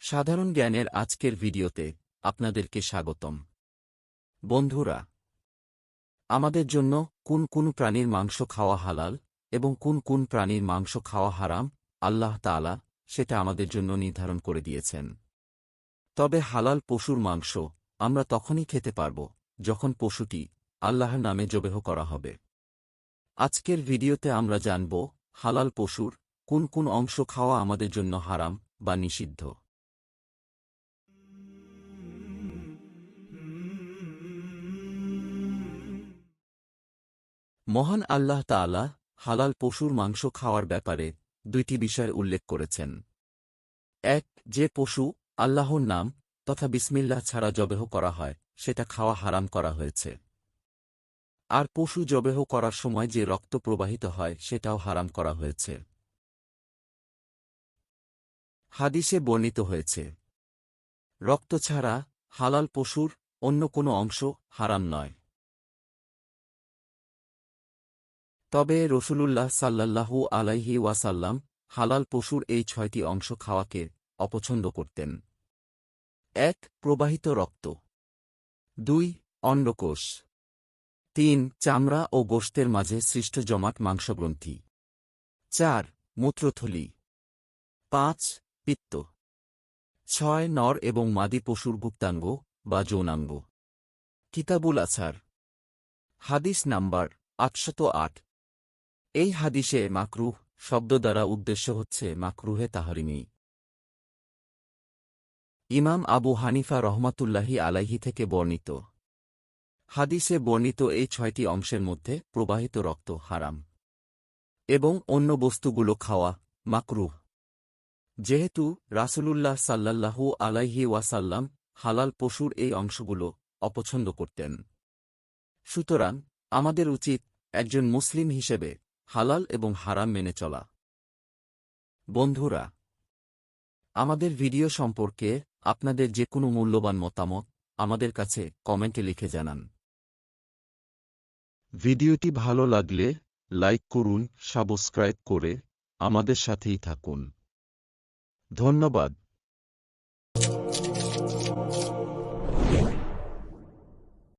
সাধারণ জ্ঞানের আজকের ভিডিওতে আপনাদেরকে স্বাগতম। বন্ধুরা, আমাদের জন্য কোন কোন প্রাণীর মাংস খাওয়া হালাল এবং কোন কোন প্রাণীর মাংস খাওয়া হারাম আল্লাহ তাআলা সেটা আমাদের জন্য নির্ধারণ করে দিয়েছেন। তবে হালাল পশুর মাংস আমরা তখনই খেতে পারব যখন পশুটি আল্লাহর নামে জবেহ করা হবে। আজকের ভিডিওতে আমরা জানব হালাল পশুর কোন কোন অংশ খাওয়া আমাদের জন্য হারাম বা নিষিদ্ধ। মহান আল্লাহ তাআলা হালাল পশুর মাংস খাওয়ার ব্যাপারে দুইটি বিষয়ের উল্লেখ করেছেন। এক, যে পশু আল্লাহর নাম তথা বিসমিল্লাহ ছাড়া জবেহ করা হয়, সেটা খাওয়া হারাম করা হয়েছে। আর পশু জবেহ করার সময় যে রক্ত প্রবাহিত হয়, সেটাও হারাম করা হয়েছে। হাদিসে বর্ণিত হয়েছে, রক্ত ছাড়া হালাল পশুর অন্য কোনো অংশ হারাম নয়। তবে রসুলুল্লাহ সাল্লাল্লাহু আলাইহি ওয়াসাল্লাম হালাল পশুর এই ছয়টি অংশ খাওয়াকে অপছন্দ করতেন। এক, প্রবাহিত রক্ত। দুই অন্ডকোষ তিন, চামড়া ও গোশতের মাঝে সৃষ্ট জমাট মাংসগ্রন্থি। চার, মূত্রথলি। পাঁচ, পিত্ত। ছয়, নর এবং মাদি পশুর গুপ্তাঙ্গ বা যৌনাঙ্গ। কিতাবুল আছার। হাদিস নাম্বার আটশত আট। এই হাদিসে মাকরুহ শব্দ দ্বারা উদ্দেশ্য হচ্ছে মাকরুহে তাহারিমি। ইমাম আবু হানিফা রহমাতুল্লাহি আলাইহি থেকে বর্ণিত। হাদিসে বর্ণিত এই ছয়টি অংশের মধ্যে প্রবাহিত রক্ত হারাম। এবং অন্য বস্তুগুলো খাওয়া মাকরুহ। যেহেতু রাসূলুল্লাহ সাল্লাল্লাহু আলাইহি ওয়াসাল্লাম হালাল পশুর এই অংশগুলো অপছন্দ করতেন। সুতরাং আমাদের উচিত একজন মুসলিম হিসেবে হালাল এবং হারাম মেনে চলা। বন্ধুরা, আমাদের ভিডিও সম্পর্কে আপনাদের যে কোনো মূল্যবান মতামত আমাদের কাছে কমেন্টে লিখে জানান। ভিডিওটি ভালো লাগলে লাইক করুন, সাবস্ক্রাইব করে আমাদের সাথেই থাকুন। ধন্যবাদ।